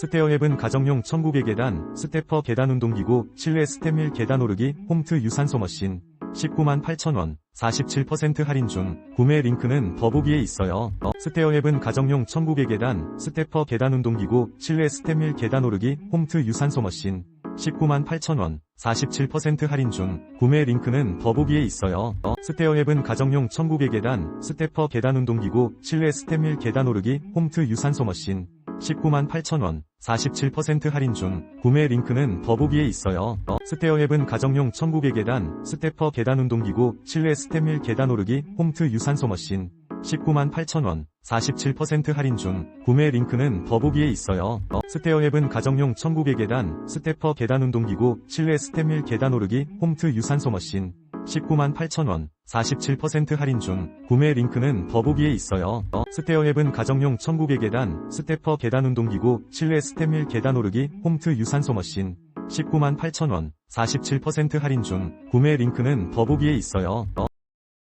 스테어 앱은 가정용 1900계단, 스테퍼 계단 운동기구, 실내 스텝밀 계단 오르기, 홈트 유산소 머신, 19만 8천원, 47% 할인 중, 구매 링크는 더보기에 있어요. 어, 스테어 앱은 가정용 1900계단, 스테퍼 계단 운동기구, 실내 스텝밀 계단 오르기, 홈트 유산소 머신, 19만 8천원, 47% 할인 중, 구매 링크는 더보기에 있어요. 어, 스테어 앱은 가정용 1900계단, 스테퍼 계단 운동기구, 실내 스텝밀 계단 오르기, 홈트 유산소 머신, 19만 8천원, 47% 할인 중, 구매 링크는 더보기에 있어요. 어, 스테어 앱은 가정용 1900계단, 스테퍼 계단 운동기구, 실내 스텝밀 계단 오르기, 홈트 유산소 머신, 19만 8천원, 47% 할인 중, 구매 링크는 더보기에 있어요. 어, 스테어 앱은 가정용 1900계단, 스테퍼 계단 운동기구, 실내 스텝밀 계단 오르기, 홈트 유산소 머신, 19만 8천원, 47% 할인 중, 구매 링크는 더보기에 있어요. 어, 스테어앱은 가정용 1900계단, 스테퍼 계단 운동기구, 실내 스텝밀 계단 오르기, 홈트 유산소 머신, 19만 8천원, 47% 할인 중, 구매 링크는 더보기에 있어요. 어,